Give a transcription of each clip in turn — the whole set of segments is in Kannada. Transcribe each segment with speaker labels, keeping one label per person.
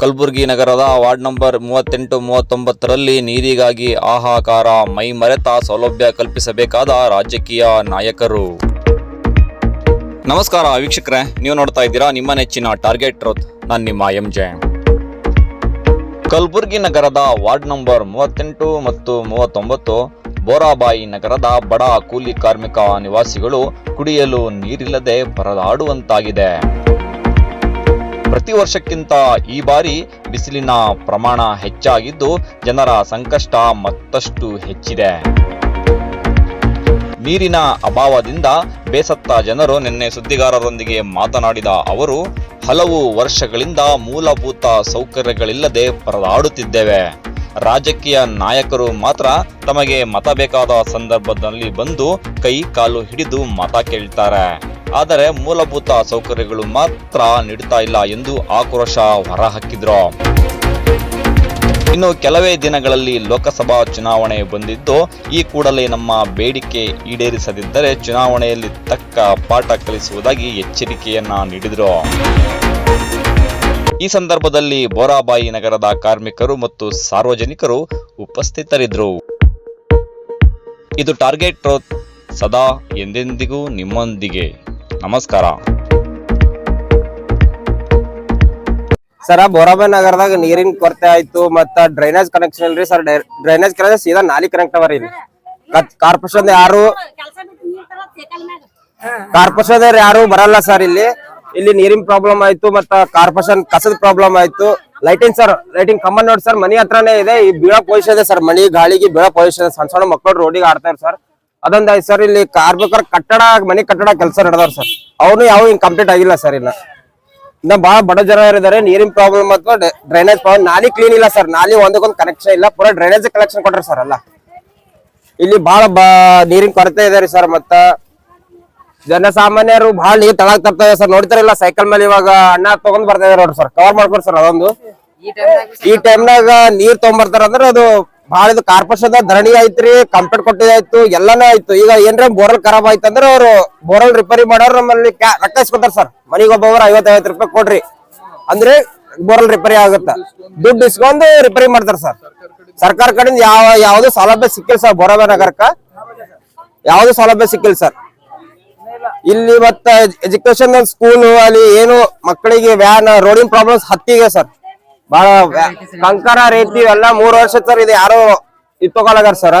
Speaker 1: ಕಲಬುರಗಿ ನಗರದ ವಾರ್ಡ್ ನಂಬರ್ ಮೂವತ್ತೆಂಟು ಮೂವತ್ತೊಂಬತ್ತರಲ್ಲಿ ನೀರಿಗಾಗಿ ಆಹಾಕಾರ ಮೈ ಮರೆತ ಸೌಲಭ್ಯ ಕಲ್ಪಿಸಬೇಕಾದ ರಾಜಕೀಯ ನಾಯಕರು. ನಮಸ್ಕಾರ ವೀಕ್ಷಕರೇ, ನೀವು ನೋಡ್ತಾ ಇದ್ದೀರಾ ನಿಮ್ಮ ನೆಚ್ಚಿನ ಟಾರ್ಗೆಟ್ ಟ್ರೋತ್ ನಾನು ನಿಮ್ಮ ಎಂ ಜೆ ಕಲಬುರಗಿ ನಗರದ ವಾರ್ಡ್ ನಂಬರ್ ಮೂವತ್ತೆಂಟು ಮತ್ತು ಮೂವತ್ತೊಂಬತ್ತು ಬೋರಾಬಾಯಿ ನಗರದ ಬಡ ಕೂಲಿ ಕಾರ್ಮಿಕ ನಿವಾಸಿಗಳು ಕುಡಿಯಲು ನೀರಿಲ್ಲದೆ ಪರದಾಡುವಂತಾಗಿದೆ. ಪ್ರತಿ ವರ್ಷಕ್ಕಿಂತ ಈ ಬಾರಿ ಬಿಸಿಲಿನ ಪ್ರಮಾಣ ಹೆಚ್ಚಾಗಿದ್ದು ಜನರ ಸಂಕಷ್ಟ ಮತ್ತಷ್ಟು ಹೆಚ್ಚಿದೆ. ನೀರಿನ ಅಭಾವದಿಂದ ಬೇಸತ್ತ ಜನರು ನಿನ್ನೆ ಸುದ್ದಿಗಾರರೊಂದಿಗೆ ಮಾತನಾಡಿದ ಅವರು, ಹಲವು ವರ್ಷಗಳಿಂದ ಮೂಲಭೂತ ಸೌಕರ್ಯಗಳಿಲ್ಲದೆ ಪರದಾಡುತ್ತಿದ್ದೇವೆ. ರಾಜಕೀಯ ನಾಯಕರು ಮಾತ್ರ ತಮಗೆ ಮತ ಬೇಕಾದ ಸಂದರ್ಭದಲ್ಲಿ ಬಂದು ಕೈ ಕಾಲು ಹಿಡಿದು ಮತ ಕೇಳ್ತಾರೆ. ಆದರೆ ಮೂಲಭೂತ ಸೌಕರ್ಯಗಳು ಮಾತ್ರ ನೀಡುತ್ತಾ ಇಲ್ಲ ಎಂದು ಆಕ್ರೋಶ ಹೊರಹಾಕಿದ್ರು. ಇನ್ನು ಕೆಲವೇ ದಿನಗಳಲ್ಲಿ ಲೋಕಸಭಾ ಚುನಾವಣೆ ಬಂದಿದ್ದು, ಈ ಕೂಡಲೇ ನಮ್ಮ ಬೇಡಿಕೆ ಈಡೇರಿಸದಿದ್ದರೆ ಚುನಾವಣೆಯಲ್ಲಿ ತಕ್ಕ ಪಾಠ ಕಲಿಸುವುದಾಗಿ ಎಚ್ಚರಿಕೆಯನ್ನ ನೀಡಿದರು. ಈ ಸಂದರ್ಭದಲ್ಲಿ ಬೋರಾಬಾಯಿ ನಗರದ ಕಾರ್ಮಿಕರು ಮತ್ತು ಸಾರ್ವಜನಿಕರು ಉಪಸ್ಥಿತರಿದ್ದರು. ಇದು ಟಾರ್ಗೆಟ್ ಸದಾ ಎಂದೆಂದಿಗೂ ನಿಮ್ಮೊಂದಿಗೆ. ನಮಸ್ಕಾರ.
Speaker 2: ಸರ ಬೋರಾಬೈ ನಗರದಾಗ ನೀರಿನ ಕೊರತೆ ಆಯ್ತು ಮತ್ತ ಡ್ರೈನೇಜ್ ಕನೆಕ್ಷನ್ ಇಲ್ರಿ ಸರ್. ಡ್ರೈನೇಜ್ ಕನೆಕ್ಷನ್ ಸೀದಾ ನಾಲಿ ಕನೆಕ್ಟ್ ಅವರಿ ಇಲ್ಲಿ ಕಾರ್ಪೊರೇಷನ್ ಯಾರು ಕಾರ್ಪೊರೇಷನ್ ಯಾರು ಬರಲ್ಲ ಸರ್ ಇಲ್ಲಿ. ಇಲ್ಲಿ ನೀರಿನ ಪ್ರಾಬ್ಲಮ್ ಆಯ್ತು ಮತ್ತ ಕಾರ್ಪೊರೇಷನ್ ಕಸದ ಪ್ರಾಬ್ಲಮ್ ಆಯ್ತು. ಲೈಟಿಂಗ್ ಸರ್ ಲೈಟಿಂಗ್ ಕಂಬ ನೋಡಿ ಸರ್, ಮನಿ ಹತ್ರನೇ ಇದೆ. ಈ ಬೀಳೋ ಪೊಸಿಷನ್ ಇದೆ ಸರ್. ಮನಿ, ಗಾಳಿಗೆ ಬೀಳೋ ಪೊಸಿಷನ್ ಸಣ್ಣ ಸಣ್ಣ ಮಕ್ಕಳು ರೋಡಿಗೆ ಆಡ್ತಾರೆ ಸರ್. ಅದೊಂದ್ ಸರ್, ಇಲ್ಲಿ ಕಾರ್ಮಿಕರ ಕಟ್ಟಡ, ಮನೆ ಕಟ್ಟಡ ಕೆಲಸ ನಡೆದವ್ರ ಸರ್. ಅವನು ಯಾವ ಹಿಂಗ್ ಕಂಪ್ಲೀಟ್ ಆಗಿಲ್ಲ ಸರ್ ಇಲ್ಲ ಇನ್ನ ಬಹಳ ಬಡ ಜನ ಇದ್ದಾರೆ ನೀರಿನ ಪ್ರಾಬ್ಲಮ್ ಅಥವಾ ಡ್ರೈನೇಜ್ ಪ್ರಾಬ್ಲಮ್ ನಾಲಿ ಕ್ಲೀನ್ ಇಲ್ಲ ಸರ್, ನಾಲಿ ಒಂದಕ್ಕೊಂದು ಕನೆಕ್ಷನ್ ಇಲ್ಲ, ಪೂರಾ ಡ್ರೈನೇಜ್ ಕಲೆಕ್ಷನ್ ಕೊಟ್ರಿ ಸರ್ ಅಲ್ಲ ಇಲ್ಲಿ ಬಹಳ ನೀರಿನ ಕೊರತೆ ಇದೆ ಸರ್, ಮತ್ತ ಜನಸಾಮಾನ್ಯರು ಬಹಳ ನೀರ್ ತಳಗ್ ತರ್ತಾರೆ ಸರ್. ನೋಡ್ತಾರಿಲ್ಲ ಸೈಕಲ್ ಮೇಲೆ ಇವಾಗ ಅಣ್ಣ ತಗೊಂಡ್ ಬರ್ತಾ ಇದಾರೆ ಸರ್. ಕವರ್ ಮಾಡ್ಕೊಡ್ ಸರ್ ಅದೊಂದು. ಈ ಟೈಮ್ನಾಗ ನೀರ್ ತಗೊಂಡ್ಬರ್ತಾರ ಅಂದ್ರೆ ಅದು ಬಹಳ ಇದು ಕಾರ್ಪೊರೇಷನ್ ಧರಣಿ ಐತ್ರಿ ಕಂಪ್ಲೇಂಟ್ ಕೊಟ್ಟಿದಾಯ್ತು ಎಲ್ಲಾನು ಆಯ್ತು. ಈಗ ಏನ್ರ ಬೋರಲ್ ಖರಾಬ್ ಅಂದ್ರೆ ಅವ್ರು ಬೋರಲ್ ರಿಪೇರಿ ಮಾಡೋರು ನಮ್ಮಲ್ಲಿ ರೊಕ್ಕ ಇಸ್ಕೊತಾರ ಸರ್. ಮನಿಗೆ ಒಬ್ಬೊಬ್ರು ಐವತ್ತೈವತ್ತು ರೂಪಾಯಿ ಕೊಡ್ರಿ. ಅಂದ್ರೆ ಬೋರಲ್ ರಿಪೇರಿ ಆಗುತ್ತ. ದುಡ್ಡು ಇಸ್ಕೊಂಡು ರಿಪೇರಿ ಮಾಡ್ತಾರ ಸರ್. ಸರ್ಕಾರ ಕಡೆಯಿಂದ ಯಾವ, ಯಾವ್ದು ಸೌಲಭ್ಯ ಸಿಕ್ಕಿಲ್ಲ ಸರ್ ಬೋರಾಬೆ ನಗರಕ್ಕ. ಯಾವ್ದು ಸೌಲಭ್ಯ ಸಿಕ್ಕಿಲ್ಲ ಸರ್. ಇಲ್ಲಿ ಮತ್ತ ಎಜುಕೇಶನ್ ಸ್ಕೂಲ್ ಅಲ್ಲಿ ಏನು ಮಕ್ಕಳಿಗೆ ವ್ಯಾನ್ ರೋಡಿಂಗ್ ಪ್ರಾಬ್ಲಮ್ಸ್ ಹತ್ತಿಗೆ ಸರ್. ಬಹಳ ಕಂಕರ ರೀತಿ ಎಲ್ಲ ಮೂರ್ ವರ್ಷ ಸರ್ ಇದು ಯಾರು ಇದು ತಗೊಳಗಾರ ಸರ್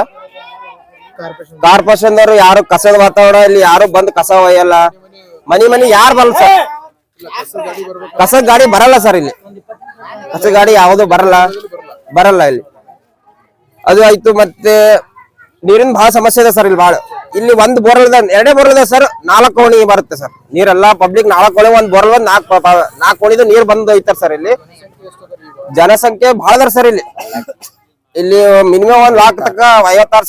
Speaker 2: ಕಾರ್ಪೊರೇಷನ್. ದವರು ಯಾರು ಕಸದ ವಾತಾವರಣ ಇಲ್ಲಿ ಯಾರು ಬಂದ್ ಕಸ ಒಯ್ಯಲ್ಲ? ಮನಿ ಮನಿ ಯಾರು ಬರಲ್ಲ ಸರ್ ಕಸದ ಗಾಡಿ ಬರಲ್ಲ ಸರ್ ಇಲ್ಲಿ. ಕಸದ ಗಾಡಿ ಯಾವ್ದು ಬರಲ್ಲ. ಬರಲ್ಲ ಇಲ್ಲಿ. ಅದು ಆಯ್ತು ಮತ್ತೆ ನೀರಿನ ಬಹಳ ಸಮಸ್ಯೆ ಇದೆ ಸರ್ ಇಲ್ಲಿ ಬಹಳ ಇಲ್ಲಿ ಒಂದ್ ಬೋರ್ ಇದೆ ಎರಡೇ ಬೋರ್ ಇದೆ ಸರ್ ನಾಲ್ಕು ಓಣಿ ಬರುತ್ತೆ ಸರ್ ನೀರೆಲ್ಲ ಪಬ್ಲಿಕ್ ನಾಲ್ಕು ಓಣಿ ಒಂದ್ ಬೋರ್ವೆಲ್ ನಾಲ್ಕು ನಾಲ್ಕು ಓಣಿದು ನೀರ್ ಬಂದ್ ಐತಾರ ಸರ್ ಇಲ್ಲಿ. ಜನಸಂಖ್ಯೆ ಬಹಳ ಅದಾರ ಸರ್ ಇಲ್ಲಿ. ಇಲ್ಲಿ ಮಿನಿಮಮ್ ಒಂದ್ ಲಾಕ್ ತಕ್ಕ ಐವತ್ತಾರು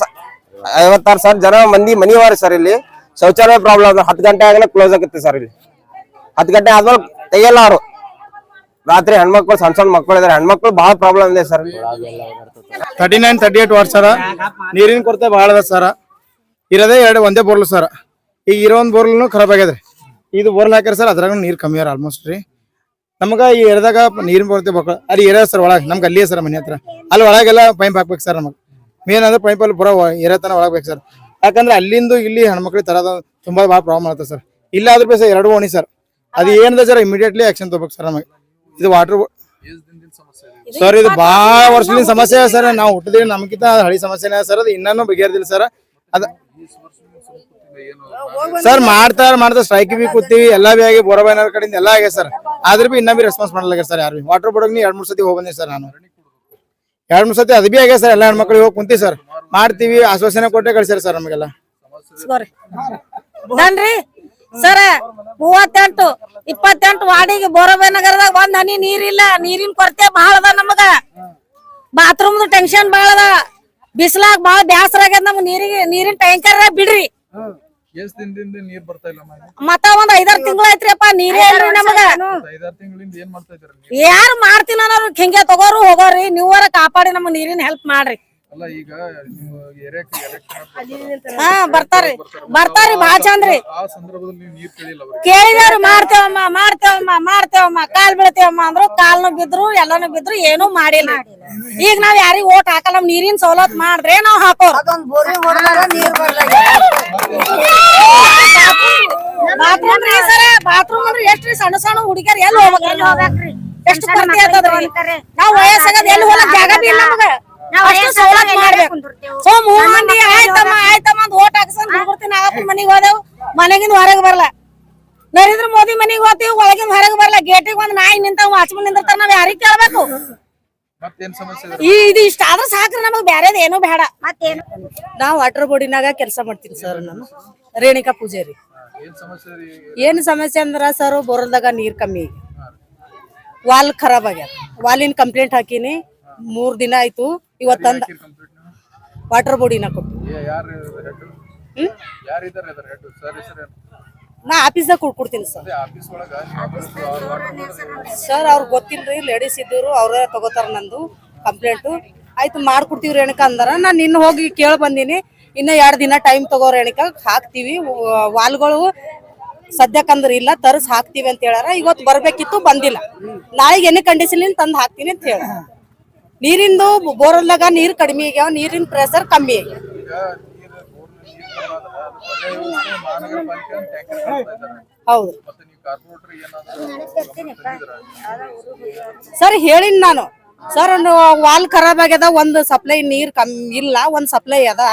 Speaker 2: ಐವತ್ತಾರು ಸಾವಿರ ಜನ ಮಂದಿ ಮನಿ ಸರ್ ಇಲ್ಲಿ. ಶೌಚಾಲಯ ಪ್ರಾಬ್ಲಮ್ ಹತ್ತು ಗಂಟೆ ಆಗಲೇ ಕ್ಲೋಸ್ ಆಗುತ್ತೆ ಸರ್ ಇಲ್ಲಿ. ಹತ್ತು ಗಂಟೆ ಆದ್ಮೇಲೆ ತೆಗಿಯಲ್ಲ ಅವರು. ರಾತ್ರಿ ಹೆಣ್ಮಕ್ಳು ಸಣ್ಣ ಸಣ್ಣ ಮಕ್ಕಳು ಇದಾರೆ. ಹೆಣ್ಮಕ್ಳು ಬಹಳ ಪ್ರಾಬ್ಲಮ್ ಇದೆ sir
Speaker 3: thirty nine thirty eight ward sir. ನೀರಿನ ಕೊರತೆ ಬಹಳ ಅದ ಸರ. ಇರೋದೇ ಎರಡು ಒಂದೇ ಬೋರ್ಲು ಸರ್. ಈಗ ಇರೋ ಒಂದು ಬೋರ್ಲು ಖರಾಬ್ ಆಗ್ಯದ್ರಿ. ಇದು ಬೋರ್ಲ್ ಹಾಕ್ಯಾರ ಸರ್ ಅದ್ರಾಗ ನೀರು ಕಮ್ಮಿ ಆರ ಆಲ್ಮೋಸ್ಟ್ ರೀ. ನಮ್ಗೆ ಈ ಏರಿಯಾದಾಗ ನೀರಿನ ಕೊರತೆ ಬಕ್ಕಳ ಅಲ್ಲಿ ಏರಿಯಾ ಸರ್ ಒಳಗೆ, ನಮ್ಗೆ ಅಲ್ಲಿಯೇ ಸರ್ ಮನೆ ಹತ್ರ. ಅಲ್ಲಿ ಒಳಗೆಲ್ಲ ಪೈಪ್ ಹಾಕ್ಬೇಕು ಸರ್ ನಮಗೆ. ಮೇನ್ ಅಂದ್ರೆ ಪೈಪ್ ಅಲ್ಲಿ ಬರೋ ಏರಿಯಾ ತನ ಸರ್. ಯಾಕಂದ್ರೆ ಅಲ್ಲಿಂದ ಇಲ್ಲಿ ಹೆಣ್ಮಕ್ಳಿಗೆ ತರೋದು ತುಂಬಾ ಭಾಳ ಪ್ರಾಬ್ಲಮ್ ಆಗುತ್ತೆ ಸರ್. ಇಲ್ಲ ಆದ್ರೂ ಸರ್ ಎರಡು ಓಣಿ ಸರ್. ಅದು ಏನದ ಸರ್ ಇಮಿಡಿಯೇಟ್ಲಿ ಆಕ್ಷನ್ ತಗೋಬೇಕು ಸರ್ ನಮಗೆ. ಇದು ವಾಟರ್ ಸರ್, ಇದು ಭಾಳ ವರ್ಷದಿಂದ ಸಮಸ್ಯೆ ಸರ್. ನಾವು ಹುಟ್ಟಿದ್ರೆ ನಮ್ಗಿಂತ ಹಳಿ ಸಮಸ್ಯೆನೇ ಸರ್. ಅದು ಇನ್ನೂ ಬಗೆಹರಿದಿಲ್ಲ ಸರ್. ಅದ ಸರ್, ಮಾಡ್ತಾರ ಮಾಡ್ತಾರ ಸ್ಟ್ರೈಕ್ ಬಿ ಕೂತೀವಿ. ಎಲ್ಲಾ ಬಿ ಆಗಿ ಬೋರಬೈನವ್ರ ಕಡೆಯಿಂದ ಎಲ್ಲ ಆಗ್ಯ ಸರ್. ಆದ್ರೆ ಇನ್ನ ಬಿ ರೆಸ್ಪಾನ್ಸ್ ಮಾಡಲ್ಲ ಸರ್ ಯಾರು ವಾಟರ್ ಬೋರ್ಡ್ ಎರಡ್ ಮೂರ್ ಸತಿ ಹೋಗಿ ಬಂದಿವಿ ಸರ್ ನಾನು. ಎರಡ್ ಮೂರ್ ಸತಿ ಅದು ಬಿ ಆಗಿದೆ ಸರ್ ಎಲ್ಲ ಹೆಣ್ಮಕ್ಳಿಗೆ ಹೋಗಿ ಕುಂತಿ ಸರ್ ಮಾಡ್ತೀವಿ, ಆಶ್ವಾಸನೆ ಕೊಟ್ಟೆ ಕಳ್ಸ್ಯಾರ ಸರ್ ನಮಗೆಲ್ಲ.
Speaker 4: ಸರ್. ಮೂವತ್ತೆಂಟು, ಇಪ್ಪತ್ತೆಂಟು ವಾರ್ಡಿಗೆ ಬೋರಬೆ ನಗರದಾಗ ಒಂದ್ ಹನಿ ನೀರಿಲ್ಲ, ನೀರಿನ ಕೊರತೆ ಬಹಳ ಅದ ನಮಗ. ಬಾತ್ರೂಮ್ ಟೆನ್ಷನ್ ಬಹಳ ಅದ. ಬಿಸಿಲಾಗ ಬಹಳ ಬ್ಯಾಸರ ಆಗ್ಯದ ನಮ್ಗೆ ನೀರಿಗೆ, ನೀರಿನ ಟ್ಯಾಂಕರ್ ಬಿಡ್ರಿ.
Speaker 5: ಎಷ್ಟ್ ದಿನದಿಂದ ನೀರ್ ಬರ್ತಾ ಇಲ್ಲ
Speaker 4: ಮತ್ತ ಒಂದ್ ಐದಾರ್ ತಿಂಗಳ ಐತ್ರಿಪ್ಪ ನೀರೇ ಇಲ್ರಿ ನಮಗ.
Speaker 5: ಐದಾರು ತಿಂಗಳಿಂದ ಏನ್ ಮಾಡ್ತಾ ಇದ್ದೀರಾ
Speaker 4: ಯಾರು ಮಾಡ್ತೀನಿ ಅನ್ನೋರು ಹಿಂಗೆ ತಗೋರು ಹೋಗೋರಿ ನೀವರ ಕಾಪಾಡಿ ನಮ್ಗ್ ನೀರಿನ ಹೆಲ್ಪ್ ಮಾಡ್ರಿ.
Speaker 5: ಅಲ್ಲ ಈಗ ನೀವು ಎಲೆಕ್ಷನ್
Speaker 4: ಹಾ ಬರ್ತಾರಿ ಬರ್ತಾರಿ. ಬಾಳ ಚಂದ್ರಿ
Speaker 5: ಆ ಸಂದರ್ಭದಲ್ಲಿ ನೀವು ನೀರ್ ಕೇಳಿಲ್ಲ ಅವ್ರಿಗೆ.
Speaker 4: ಅಮ್ಮ ಮಾಡ್ತೇವಮ್ಮ ಮಾಡ್ತೇವಮ್ಮ ಮಾಡ್ತೇವಮ್ಮ. ಕಾಲ್ ಬೀಳ್ತೇವಮ್ಮ ಅಂದ್ರು ಕಾಲ್ನು ಬಿದ್ರು ಎಲ್ಲಾನು ಬಿದ್ರು ಏನು ಮಾಡಿಲ್ಲ. ಈಗ ನಾವ್ ಯಾರಿಗ್ ಓಟ್ ಹಾಕಲ್ಲ ನಮ್ ನೀರಿನ ಸವಲತ್ ಮಾಡ್ರೆ ನಾವ್ ಹಾಕೋ ಬಾತ್ರೂಮ್ ರೀ ಸರ ಬಾತ್ರೂಮ್ ಅಂದ್ರೆ ಎಷ್ಟ್ರಿ ಸಣ್ಣ ಸಣ್ಣ ಹುಡುಗಿಯರ್ ಎಲ್ಲಿ ಹೋಗ್ಬೇಕ್ರಿ ಎಷ್ಟು ಕೊರತೆ ಆಗ್ತದ್ರಿ ನಾವ್ ವಯಸ್ಸಾಗದ ಎಲ್ಲಿ ಹೋಗಕ್ ಜಾಗ ಬಿ ಇಲ್ಲ ನಮಗ. ಮಂದಿ ಆಯ್ತಮ್ಮ ಆಯ್ತಮ್ಮ ಅಂತ ಓಟ್ ಹಾಕ್ಸಂದ್ ಬಿಡ್ತೀನಿ ನಾಗಪ್ಪನ ಮನಿಗ್ ಹೋದೆವು. ಮನೆಗಿಂದ ಹೊರಗ್ ಬರಲ್ಲ ನರೇಂದ್ರ ಮೋದಿ ಮನಿಗ್ ಹೋಗ್ತೀವಿ ಒಳಗಿಂದ ಹೊರಗೆ ಬರಲ್ಲ ಗೇಟಿಗೆ ಒಂದ್ ನಾಯಿ ವಾಚ್ ವಾಚ್ಮನ್ ನಿಂದಿರ್ತಾರ ನಾವ್ ಯಾರಿಗ್ ಕೇಳ್ಬೇಕು? ಈ ಇದು ಇಷ್ಟ ಆದ್ರ ಸಾಕ್ರಿ ನಮಗ್ ಬ್ಯಾರೇದ್ ಏನು ಬೇಡ. ಮತ್ತೇನು?
Speaker 6: ನಾವ್ ವಾಟರ್ ಬೋಡಿನಾಗ ಕೆಲಸ ಮಾಡ್ತೀನಿ ಸರ್ ನಾನು. ರೇಣಿಕಾ ಪೂಜಾರಿ
Speaker 5: ಏನ್ ಸಮಸ್ಯೆ ರೀ
Speaker 6: ಏನು ಸಮಸ್ಯೆ ಅಂದ್ರ ಸರ್ ಬೋರ್ದಾಗ ನೀರ್ ಕಮ್ಮಿ ವಾಲ್ ಖರಾಬ್ ಆಗ್ಯದ. ವಾಲಿನ ಕಂಪ್ಲೇಂಟ್ ಹಾಕಿನಿ. ಮೂರ್ ದಿನ ಆಯ್ತು. ಇವತ್ ತಂದ
Speaker 5: ಕಂಪ್ಲೀಟ್
Speaker 6: ವಾಟರ್ ಬಾಡಿನ ಕೊಟ್ಟು.
Speaker 5: ಯಾರು ಹೆಡ್
Speaker 6: ಹ್ಮ್?
Speaker 5: ಯಾರಿದ್ದಾರೆ ಹೆಡ್ ಸರ್ ಹೆಸರು ಏನು?
Speaker 6: ನಾ ಆಫೀಸ್ದಾಗ ಕುಡ್ಕೊಡ್ತೀನಿ ಸರ್.
Speaker 5: ಆಫೀಸ್ ಒಳಗ? ಅವ್ರ
Speaker 6: ಸರ್ ಅವ್ರಿಗೆ ಗೊತ್ತಿಲ್ರಿ ಲೇಡೀಸ್ ಇದ್ದವರು ಅವರೇ ತಗೋತಾರ ನಂದು ಕಂಪ್ಲೇಂಟು ಆಯ್ತು ಮಾಡ್ಕೊಡ್ತೀವಿ ರೇಣುಕ ಅಂದಾರ. ನಾನು ನಿನ್ನ ಹೋಗಿ ಕೇಳಿ ಬಂದೀನಿ. ಇನ್ನ ಎರಡು ದಿನ ಟೈಮ್ ತಗೋ ರೇಣುಕ ಹಾಕ್ತಿವಿ. ವಾಲ್ಗಳು ಸದ್ಯಕ್ಕಂದ್ರೆ ಇಲ್ಲ ತರ್ಸ್ ಹಾಕ್ತಿವಿ ಅಂತ ಹೇಳಾರ ಇವತ್ತು ಬರಬೇಕಿತ್ತು ಬಂದಿಲ್ಲ. ನಾಳೆಗೆ ಎನಿ ಕಂಡೀಷನ್ ತಂದು ಹಾಕ್ತೀನಿ ಅಂತ ಹೇಳ ನೀರಿಂದು ಬೋರಲ್ದಾಗ ನೀರ್ ಕಡಿಮೆ ಆಗ್ಯಾವ, ನೀರಿನ ಪ್ರೆಸರ್ ಕಮ್ಮಿ ಆಗ್ಯಾವ. ಹೌದು. ಸರ್, ಹೇಳಿನ್ ನಾನು. ಸರ್ ವಾಲ್ ಖರಾಬ್ ಆಗ್ಯದ, ಒಂದು ಸಪ್ಲೈ ನೀರ್ ಕಮ್ಮಿ ಇಲ್ಲ, ಒಂದ್ ಸಪ್ಲೈ ಅದ.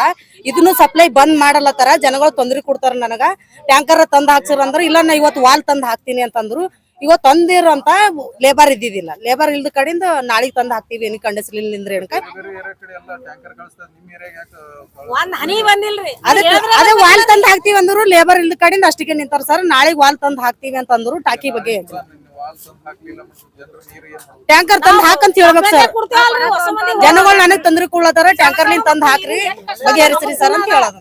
Speaker 6: ಇದನ್ನು ಸಪ್ಲೈ ಬಂದ್ ಮಾಡಲತ್ತಾರ, ಜನಗಳು ತೊಂದ್ರೆ ಕೊಡ್ತಾರ ನನಗ. ಟ್ಯಾಂಕರ್ ತಂದ್ ಹಾಕ್ಸಿರ ಅಂದ್ರ ಇಲ್ಲ ನಾ ಇವತ್ತು ವಾಲ್ ತಂದ್ ಹಾಕ್ತೀನಿ ಅಂತಂದ್ರು ಇವತ್ ತಂದಿರ ಅಂತ ಲೇಬರ್ ಇದ್ದಿದ್ದಿಲ್ಲ. ಲೇಬರ್ ಇಲ್ದ ಕಡೆಯಿಂದ ನಾಳೆಗೆ ತಂದು ಹಾಕ್ತಿವಿ ಕಂಡೀಷನ್ ನಿಂದ್ರ ಏನಕ
Speaker 5: ಬೇರೆ ಕಡೆ ಎಲ್ಲ ಟ್ಯಾಂಕರ್ ಕಳಿಸ್ತಾರೆ. ನಿಮ್ಮ ಏರಿಯಾಗ ಯಾಕೆ
Speaker 4: ಒಂದ್ ಹನಿ ಬಂದಿಲ್ರಿ.
Speaker 6: ಅದಕ್ಕೆ ಅದೇ ವಾಲ್ ತಂದು ಹಾಕ್ತಿವಿ ಅಂದ್ರು ಲೇಬರ್ ಇಲ್ದ ಕಡೆಯಿಂದ ಅಷ್ಟಕ್ಕೆ ನಿಂತಾರ. ಸರ್ ನಾಳೆಗೆ ವಾಲ್ ತಂದ್ ಹಾಕ್ತಿವಿ ಅಂತಂದ್ರು ಟಾಕಿ ಬಗ್ಗೆ
Speaker 5: ಏನ್
Speaker 6: ಟ್ಯಾಂಕರ್ ತಂದ್ ಹಾಕಂತ ಹೇಳ್ಬೇಕು ಸರ್. ಜನಗಳು ನನಗ್ ತಂದ್ರಿ ಕೊಡ್ಲತ್ತಾರ ಟ್ಯಾಂಕರ್ನಿಂದ ತಂದ್ ಹಾಕ್ರಿ. ಬಗೆಹರಿಸ್ರಿ ಸರ್ ಅಂತ ಹೇಳೋದು.